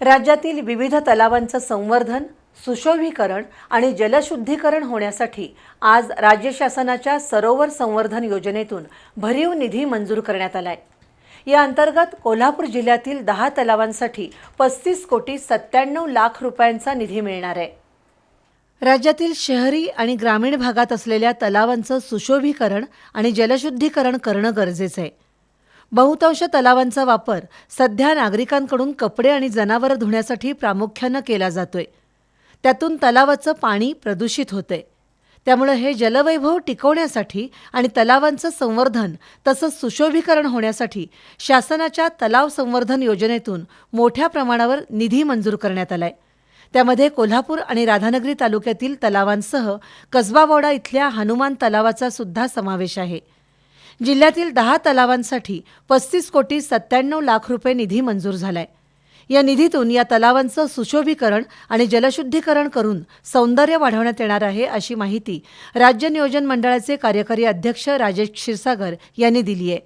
राज्यातील विविध तलावांचं संवर्धन सुशोभीकरण आणि जलशुद्धीकरण होण्यासाठी आज राज्य शासनाच्या सरोवर संवर्धन योजनेतून भरीव निधी मंजूर करण्यात आलाय. या अंतर्गत कोल्हापूर जिल्ह्यातील दहा तलावांसाठी पस्तीस कोटी सत्त्याण्णव लाख रुपयांचा निधी मिळणार आहे. राज्यातील शहरी आणि ग्रामीण भागात असलेल्या तलावांचं सुशोभीकरण आणि जलशुद्धीकरण करणं गरजेचं आहे. बहुतांश तलावांचा वापर सध्या नागरिकांकडून कपडे आणि जनावरं धुण्यासाठी प्रामुख्यानं केला जातोय. त्यातून तलावाचं पाणी प्रदूषित होतंय. त्यामुळे हे जलवैभव टिकवण्यासाठी आणि तलावांचं संवर्धन तसंच सुशोभीकरण होण्यासाठी शासनाच्या तलाव संवर्धन योजनेतून मोठ्या प्रमाणावर निधी मंजूर करण्यात आलाय. त्यामध्ये कोल्हापूर आणि राधानगरी तालुक्यातील तलावांसह कसबावाडा इथल्या हनुमान तलावाचा सुद्धा समावेश आहे. जिल्ह्यातील दहा तलावांसाठी पस्तीस कोटी सत्त्याण्णव लाख रुपये निधी मंजूर झालाय. या निधीतून या तलावांचं सुशोभीकरण आणि जलशुद्धीकरण करून सौंदर्य वाढवण्यात येणार आहे अशी माहिती राज्य नियोजन मंडळाचे कार्यकारी अध्यक्ष राजेश क्षीरसागर यांनी दिली आहे.